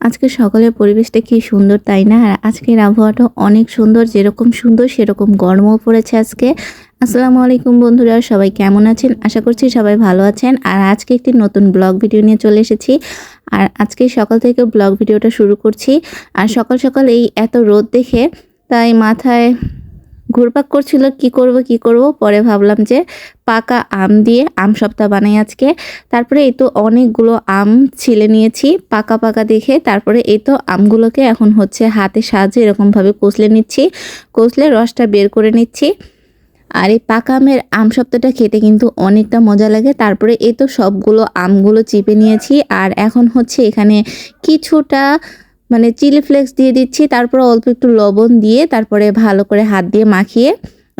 আজকে সকালের পরিবেশটা কি সুন্দর, তাই না? আর আজকের আবহাওয়াটা অনেক সুন্দর, যেরকম সুন্দর, সেরকম গরমও পড়েছে আজকে। আসসালামু আলাইকুম বন্ধুরা, সবাই কেমন আছেন? আশা করছি সবাই ভালো আছেন। আর আজকে একটি নতুন ব্লগ ভিডিও নিয়ে চলে এসেছি। আর আজকে সকাল থেকে ব্লগ ভিডিওটা শুরু করছি। আর সকাল সকাল এই এত রোদ দেখে তাই মাথায় ঘুরপাক করছিল, কি করব কি করব? পরে ভাবলাম যে পাকা আম দিয়ে আম সপ্তাহ বানাই আজকে। তারপরে এই তো অনেকগুলো আম ছিলে নিয়েছি, পাকা পাকা দেখে। তারপরে এই তো আমগুলোকে এখন হচ্ছে হাতে সাহায্যে এরকমভাবে কষলে নিচ্ছি। কষলে রসটা বের করে নিচ্ছি। আর এই পাকা আমের আম সপ্তাহটা খেতে কিন্তু অনেকটা মজা লাগে। তারপরে এই তো সবগুলো আমগুলো চিপে নিয়েছি। আর এখন হচ্ছে এখানে কিছুটা মানে চিলি ফ্লেক্স দিয়ে দিচ্ছি, তারপর অল্প একটু লবণ দিয়ে তারপরে ভালো করে হাত দিয়ে মাখিয়ে,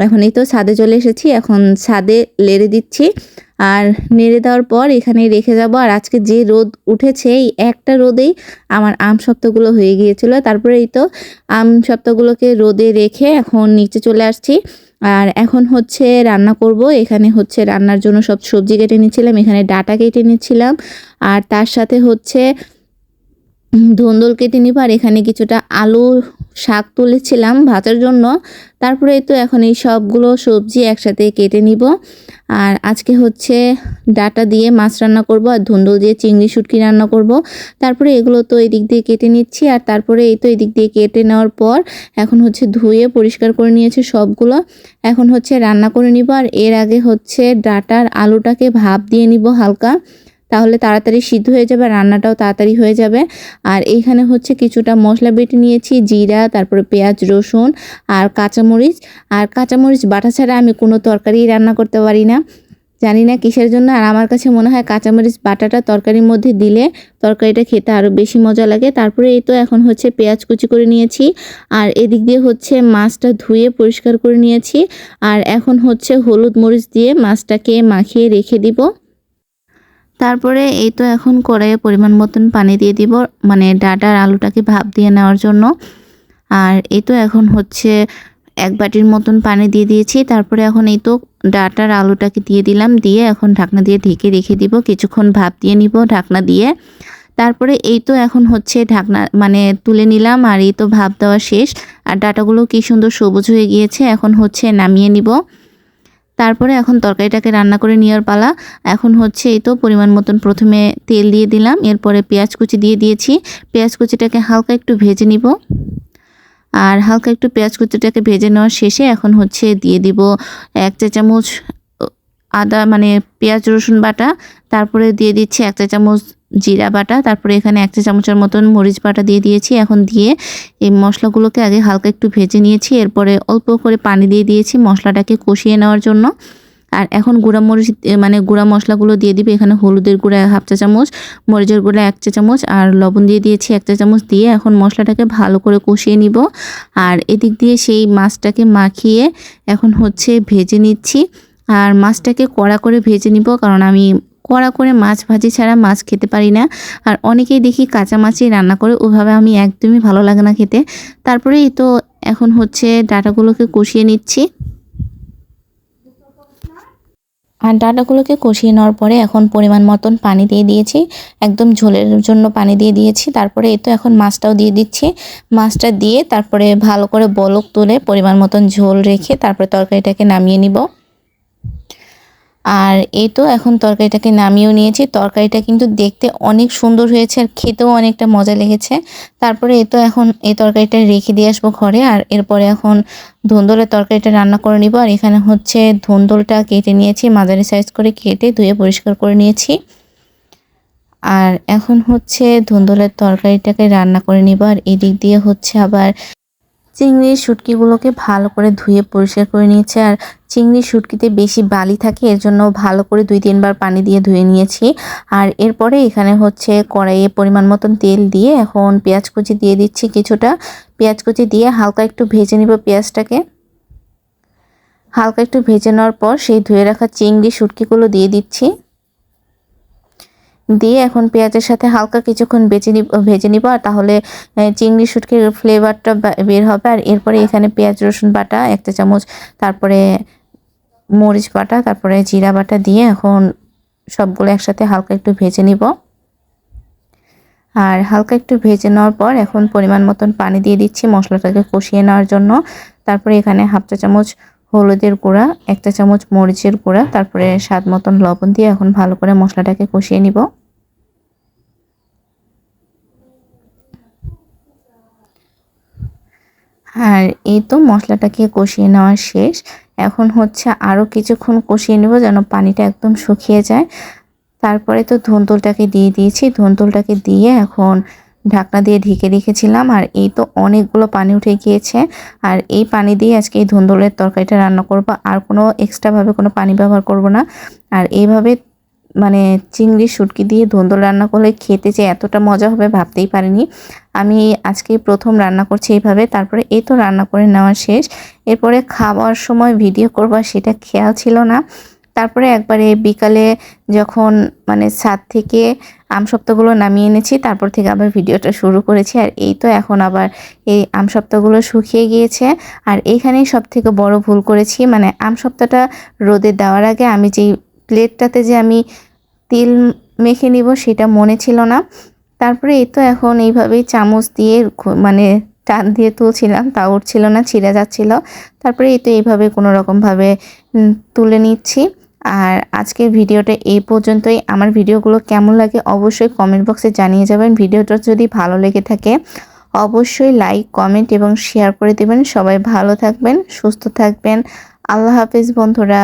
এখন এই তো ছাদে চলে এসেছি, এখন ছাদে লেড়ে দিচ্ছি। আর নেড়ে দেওয়ার পর এখানে রেখে যাব। আর আজকে যে রোদ উঠেছে, এই একটা রোদেই আমার আম সপ্তাহগুলো হয়ে গিয়েছিল। তারপরে এই তো আম সপ্তাহগুলোকে রোদে রেখে এখন নিচে চলে আসছি। আর এখন হচ্ছে রান্না করব। এখানে হচ্ছে রান্নার জন্য সব সবজি কেটে নিচ্ছিলাম, এখানে ডাটা কেটে নিচ্ছিলাম। আর তার সাথে হচ্ছে ধুন্দল কেটে নিব আর এখানে কিছুটা আলু শাক তুলেছিলাম ভাজার জন্য। তারপরে তো এখন এই সবগুলো সবজি একসাথে কেটে নিব। আর আজকে হচ্ছে ডাটা দিয়ে মাছ রান্না করব আর ধুন্দল দিয়ে চিংড়ি শুটকি রান্না করব। তারপরে এগুলো তো এদিক দিয়ে কেটে নিচ্ছি আর তারপরে এই তো এদিক দিয়ে কেটে নেওয়ার পর এখন হচ্ছে ধুয়ে পরিষ্কার করে নিয়েছে সবগুলো। এখন হচ্ছে রান্না করে নিব আর এর আগে হচ্ছে ডাটার আলুটাকে ভাপ দিয়ে নিব হালকা। তাহলে তাড়াতাড়ি সিদ্ধ হয়ে যাবে, রান্নাটাও তাড়াতাড়ি হয়ে যাবে। আর এইখানে হচ্ছে কিছুটা মশলা বেটে নিয়েছি, জিরা, তারপরে পেঁয়াজ, রসুন আর কাঁচামরিচ। আর কাঁচামরিচ বাটা ছাড়া আমি কোনো তরকারি রান্না করতে পারি না। জানি না কিসের জন্য, আর আমার কাছে মনে হয় কাঁচামরিচ বাটাটা তরকারির মধ্যে দিলে তরকারিটা খেতে আরও বেশি মজা লাগে। তারপরে এই তো এখন হচ্ছে পেঁয়াজ কুচি করে নিয়েছি। আর এদিক দিয়ে হচ্ছে মাছটা ধুয়ে পরিষ্কার করে নিয়েছি। আর এখন হচ্ছে হলুদ মরিচ দিয়ে মাছটাকে মাখিয়ে রেখে দিব। তারপরে এই তো এখন কড়াইয়ে পরিমাণ মতন পানি দিয়ে দিব মানে ডাটার আলুটাকে ভাপ দিয়ে নেওয়ার জন্য। আর এই তো এখন হচ্ছে এক বাটির মতন পানি দিয়ে দিয়েছি, তারপরে এখন এই তো ডাটার আলুটাকে দিয়ে দিলাম, দিয়ে এখন ঢাকনা দিয়ে ঢেকে রেখে দিব, কিছুক্ষণ ভাপ দিয়ে নিব ঢাকনা দিয়ে। তারপরে এই তো এখন হচ্ছে ঢাকনা মানে তুলে নিলাম আর এই তো ভাপ দেওয়া শেষ। আর ডাটাগুলো কি সুন্দর সবুজ হয়ে গিয়েছে, এখন হচ্ছে নামিয়ে নিব। তারপরে এখন তরকারিটাকে রান্না করে নেওয়ার পালা। এখন হচ্ছে এই তো পরিমাণ মতন প্রথমে তেল দিয়ে দিলাম, এরপরে পেঁয়াজ কুচি দিয়ে দিয়েছি। পেঁয়াজ কুচিটাকে হালকা একটু ভেজে নিব। আর হালকা একটু পেঁয়াজ কুচিটাকে ভেজে নেওয়ার শেষে এখন হচ্ছে দিয়ে দিব এক চা চামচ আদা মানে পেঁয়াজ, রসুন বাটা, তারপরে দিয়ে দিচ্ছি এক চা চামচ জিরা বাটা, তারপরে এখানে এক চা চামচের মতন মরিচ বাটা দিয়ে দিয়েছি। এখন দিয়ে এই মশলাগুলোকে আগে হালকা একটু ভেজে নিয়েছি, এরপরে অল্প করে পানি দিয়ে দিয়েছি মশলাটাকে কষিয়ে নেওয়ার জন্য। আর এখন গুঁড়া মরিচ মানে গুঁড়া মশলাগুলো দিয়ে দিবে, এখানে হলুদের গুঁড়া হাফ চা চামচ, মরিচের গুঁড়া এক চা চামচ, আর লবণ দিয়ে দিয়েছি এক চা চামচ দিয়ে এখন মশলাটাকে ভালো করে কষিয়ে নিব। আর এদিক দিয়ে সেই মাছটাকে মাখিয়ে এখন হচ্ছে ভেজে নিচ্ছি। আর মাছটাকে কড়া করে ভেজে নিব, কারণ আমি কড়া করে মাছ ভাজি ছাড়া মাছ খেতে পারি না। আর অনেকেই দেখি কাঁচা মাছই রান্না করে, ওভাবে আমি একদমই ভালো লাগে না খেতে। তারপরে এই তো এখন হচ্ছে ডাটাগুলোকে কষিয়ে নিচ্ছি। আর ডাটাগুলোকে কষিয়ে নেওয়ার পরে এখন পরিমাণ মতন পানি দিয়ে দিয়েছি। একদম ঝোলের জন্য পানি দিয়ে দিয়েছি। তারপরে এই তো এখন মাছটাও দিয়ে দিচ্ছি। মাছটা দিয়ে তারপরে ভালো করে বলক তুলে পরিমাণ মতন ঝোল রেখে তারপরে তরকারিটাকে নামিয়ে নিব। আর এই তো এখন তরকারিটাকে নামিয়েও নিয়েছি। তরকারিটা কিন্তু দেখতে অনেক সুন্দর হয়েছে আর খেতেও অনেকটা মজা লেগেছে। তারপরে এ তো এখন এই তরকারিটা রেখে দিয়ে আসব ঘরে আর এরপরে এখন ধুন্দলের তরকারিটা রান্না করে নিব। আর এখানে হচ্ছে ধুন্দলটা কেটে নিয়েছি, মাঝারি সাইজ করে কেটে ধুয়ে পরিষ্কার করে নিয়েছি। আর এখন হচ্ছে ধুন্দলের তরকারিটাকে রান্না করে নিব। আর এদিক দিয়ে হচ্ছে আবার চিংড়ির শুটকিগুলোকে ভালো করে ধুয়ে পরিষ্কার করে নিয়েছে। আর চিংড়ি শুটকিতে বেশি বালি থাকে, এর জন্য ভালো করে দুই তিনবার পানি দিয়ে ধুয়ে নিয়েছি। আর এরপরে এখানে হচ্ছে কড়াইয়ে পরিমাণ মতন তেল দিয়ে এখন পেঁয়াজ কুচি দিয়ে দিচ্ছি কিছুটা। পেঁয়াজ কুচি দিয়ে হালকা একটু ভেজে নিব পেঁয়াজটাকে। হালকা একটু ভেজে নেওয়ার পর সেই ধুয়ে রাখা চিংড়ি শুটকিগুলো দিয়ে দিচ্ছি। দিয়ে এখন পেঁয়াজের সাথে হালকা কিছুক্ষণ বেঁচে নিব ভেজে নিব, আর তাহলে চিংড়ি শুটকির ফ্লেভারটা বের হবে। আর এরপরে এখানে পেঁয়াজ, রসুন বাটা, একটা চামচ, তারপরে মরিচ বাটা, তারপরে জিরা বাটা দিয়ে এখন সবগুলো একসাথে হালকা একটু ভেজে নিব। আর হালকা একটু ভেজে নেওয়ার পর এখন পরিমাণ মতন পানি দিয়ে দিচ্ছি মশলাটাকে কষিয়ে নেওয়ার জন্য। তারপরে এখানে হাফ চা চামচ হলুদের গুঁড়া, একটা চামচ মরিচের গুঁড়া, তারপরে স্বাদ মতন লবণ দিয়ে এখন ভালো করে মশলাটাকে কষিয়ে নিব। আর এই তো মশলাটাকে কষিয়ে নেওয়া শেষ। এখন হচ্ছে আরও কিছুক্ষণ কষিয়ে নেব যেন পানিটা একদম শুকিয়ে যায়। তারপরে তো ধুন্দুলটাকে দিয়ে দিয়েছি। ধুন্দুলটাকে দিয়ে এখন ঢাকনা দিয়ে ঢেকে রেখেছিলাম আর এই তো অনেকগুলো পানি উঠে গিয়েছে। আর এই পানি দিয়ে আজকে এই ধুন্দুলের তরকারিটা রান্না করব। আর কোনো এক্সট্রাভাবে কোনো পানি ব্যবহার করব না। আর এইভাবে মানে চিংড়ি, শুটকি দিয়ে ধুন্দুল রান্না করলে খেতে যে এতটা মজা হবে ভাবতেই পারিনি। আমি আজকে প্রথম রান্না করছি এইভাবে, তারপরে এই তো রান্না করে নেওয়া শেষ। এরপরে খাওয়ার সময় ভিডিও করবা সেটা খেয়াল ছিল না। তারপরে একবারে বিকালে যখন মানে ছাদ থেকে আমসপ্তাগুলো নামিয়ে এনেছি, তারপর থেকে আবার ভিডিওটা শুরু করেছি। আর এই তো এখন আবার এই আমসপ্তাগুলো শুকিয়ে গিয়েছে। আর এইখানেই সব থেকে বড় ভুল করেছি মানে আমসপ্তাটা রোদে দেওয়ার আগে আমি যেই প্লেটটাতে যে আমি তিল মেখে নিব সেটা মনে ছিল না। তারপরে এই তো এখন এইভাবেই চামচ দিয়ে মানে টান দিয়ে তুলছিলাম, তা উঠছিল না, ছিঁড়ে যাচ্ছিল। তারপরে এই তো এইভাবে কোনো রকমভাবে তুলে নিচ্ছি। আর আজকের ভিডিওটা এই পর্যন্তই। আমার ভিডিওগুলো কেমন লাগে অবশ্যই কমেন্ট বক্সে জানিয়ে যাবেন। ভিডিওটা যদি ভালো লেগে থাকে, অবশ্যই লাইক কমেন্ট এবং শেয়ার করে দেবেন। সবাই ভালো থাকবেন, সুস্থ থাকবেন। আল্লাহ হাফিজ বন্ধুরা।